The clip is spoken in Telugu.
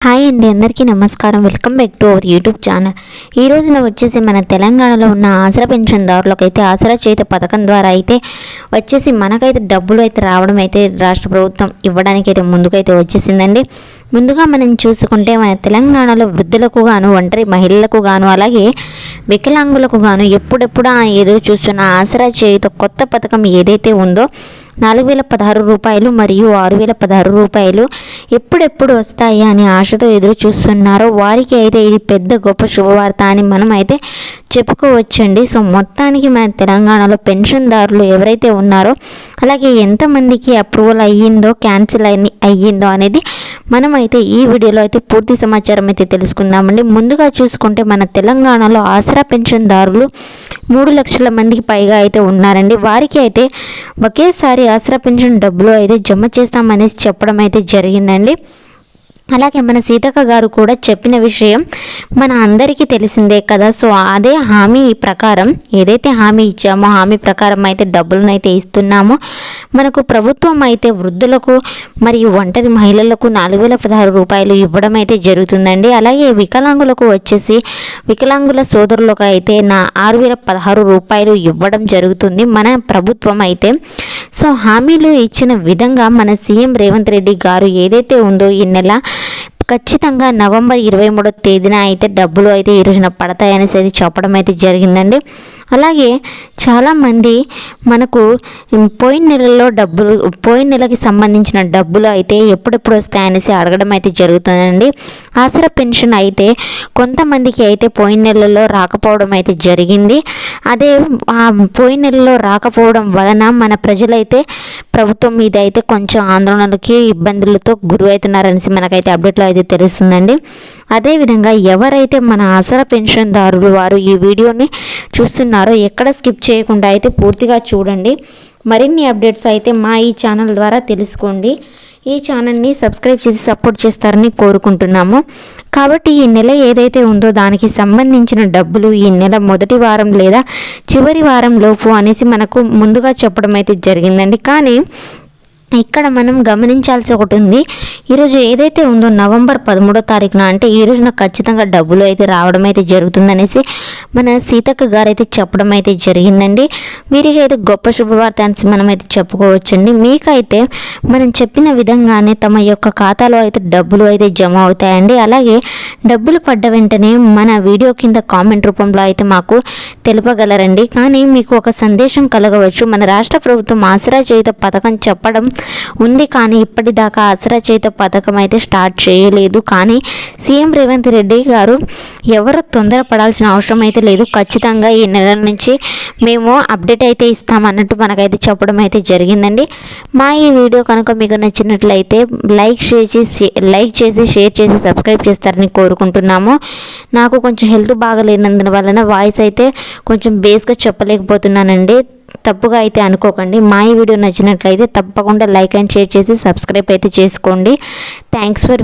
హాయ్ అండి అందరికీ నమస్కారం. Welcome back to our YouTube channel. ఈ రోజున వచ్చేసి మన తెలంగాణలో ఉన్న ఆసరా పెన్షన్దారులకు అయితే ఆసరా చేత పథకం ద్వారా అయితే వచ్చేసి మనకైతే డబ్బులు అయితే రావడం అయితే రాష్ట్ర ప్రభుత్వం ఇవ్వడానికి అయితే ముందుకైతే వచ్చేసిందండి. ముందుగా మనం చూసుకుంటే మన తెలంగాణలో వృద్ధులకు గాను ఒంటరి మహిళలకు గాను అలాగే వికలాంగులకు గాను ఎప్పుడెప్పుడు ఏదో ఎదురు చూస్తున్న ఆసరా చేయుత కొత్త పథకం ఏదైతే ఉందో నాలుగు వేల పదహారు రూపాయలు మరియు ఆరు వేల పదహారు రూపాయలు ఎప్పుడెప్పుడు వస్తాయి అని ఆశతో ఎదురు చూస్తున్నారో. వారికి అయితే ఇది పెద్ద గొప్ప శుభవార్త అని మనం అయితే చెప్పుకోవచ్చండి. సో మొత్తానికి మన తెలంగాణలో పెన్షన్దారులు ఎవరైతే ఉన్నారో అలాగే ఎంతమందికి అప్రూవల్ అయ్యిందో క్యాన్సిల్ అయి అయ్యిందో అనేది మనమైతే ఈ వీడియోలో అయితే పూర్తి సమాచారం అయితే తెలుసుకుందామండి. ముందుగా చూసుకుంటే మన తెలంగాణలో ఆసరా పెన్షన్దారులు మూడు లక్షల మందికి పైగా అయితే ఉన్నారండి. వారికి అయితే ఒకేసారి ఆసరా పెన్షన్ డబ్బులు అయితే జమ చేస్తామనేసి చెప్పడం అయితే జరిగిందండి. అలాగే మన సీతక్క గారు కూడా చెప్పిన విషయం మన అందరికీ తెలిసిందే కదా. సో అదే హామీ ప్రకారం ఏదైతే హామీ ఇచ్చామో హామీ ప్రకారం అయితే డబ్బులను అయితే ఇస్తున్నామో మనకు ప్రభుత్వం అయితే వృద్ధులకు మరియు ఒంటరి మహిళలకు నాలుగు వేల పదహారు రూపాయలు ఇవ్వడం అయితే జరుగుతుందండి. అలాగే వికలాంగులకు వచ్చేసి వికలాంగుల సోదరులకు అయితే నా ఆరు వేల పదహారు రూపాయలు ఇవ్వడం జరుగుతుంది. మన ప్రభుత్వం అయితే సో హామీలు ఇచ్చిన విధంగా మన సీఎం రేవంత్ రెడ్డి గారు ఏదైతే ఉందో ఈ నెల ఖచ్చితంగా నవంబర్ ఇరవై మూడో తేదీన అయితే డబ్బులు అయితే ఈ రోజున పడతాయనేసి అయితే చెప్పడం అయితే జరిగిందండి. అలాగే చాలామంది మనకు పోయిన నెలలో డబ్బులు పోయిన నెలకి సంబంధించిన డబ్బులు అయితే ఎప్పుడెప్పుడు వస్తాయనేసి అడగడం అయితే జరుగుతుందండి. ఆసరా పెన్షన్ అయితే కొంతమందికి అయితే పోయిన నెలలో రాకపోవడం అయితే జరిగింది. అదే పోయిన నెలలో రాకపోవడం వలన మన ప్రజలైతే ప్రభుత్వం మీద అయితే కొంచెం ఆందోళనలకి ఇబ్బందులతో గురి అవుతున్నారనేసి మనకైతే అప్డేట్లో అయితే తెలుస్తుందండి. అదేవిధంగా ఎవరైతే మన అసల పెన్షన్దారులు వారు ఈ వీడియోని చూస్తున్నారో ఎక్కడ స్కిప్ చేయకుండా అయితే పూర్తిగా చూడండి. మరిన్ని అప్డేట్స్ అయితే మా ఈ ఛానల్ ద్వారా తెలుసుకోండి. ఈ ఛానల్ని సబ్స్క్రైబ్ చేసి సపోర్ట్ చేస్తారని కోరుకుంటున్నాము. కాబట్టి ఈ నెల ఏదైతే ఉందో దానికి సంబంధించిన డబ్బులు ఈ నెల మొదటి వారం లేదా చివరి వారం లోపు అనేసి మనకు ముందుగా చెప్పడం అయితే జరిగిందండి. కానీ ఇక్కడ మనం గమనించాల్సి ఒకటి ఉంది. ఈరోజు ఏదైతే ఉందో నవంబర్ పదమూడో తారీఖున అంటే ఈ రోజున ఖచ్చితంగా డబ్బులు అయితే రావడం అయితే జరుగుతుందనేసి మన సీతక్క గారు అయితే చెప్పడం అయితే జరిగిందండి. వీరికి అయితే గొప్ప శుభవార్త అని మనం అయితే చెప్పుకోవచ్చండి. మీకైతే మనం చెప్పిన విధంగానే తమ యొక్క ఖాతాలో అయితే డబ్బులు అయితే జమ అవుతాయండి. అలాగే డబ్బులు పడ్డ వెంటనే మన వీడియో కింద కామెంట్ రూపంలో అయితే మాకు తెలుపగలరండి. కానీ మీకు ఒక సందేశం కలగవచ్చు. మన రాష్ట్ర ప్రభుత్వం ఆసరా చేయుత పథకం చెప్పడం ఉంది కానీ ఇప్పటిదాకా ఆసరా చేత పథకం అయితే స్టార్ట్ చేయలేదు. కానీ సీఎం రేవంత్ రెడ్డి గారు ఎవరు తొందరపడాల్సిన అవసరం అయితే లేదు. ఖచ్చితంగా ఈ నెల నుంచి మేము అప్డేట్ అయితే ఇస్తామన్నట్టు మనకైతే చెప్పడం అయితే జరిగిందండి. మా ఈ వీడియో కనుక మీకు నచ్చినట్లయితే లైక్ చేసి లైక్ చేసి షేర్ చేసి సబ్స్క్రైబ్ చేస్తారని కోరుకుంటున్నాము. నాకు కొంచెం హెల్త్ బాగలేనందున వలన వాయిస్ అయితే కొంచెం బేస్గా చెప్పలేకపోతున్నానండి. తప్పుగా అయితే అనుకోకండి. మా ఈ వీడియో నచ్చినట్లయితే తప్పకుండా లైక్ అండ్ షేర్ చేసి సబ్స్క్రైబ్ అయితే చేసుకోండి. Thanks for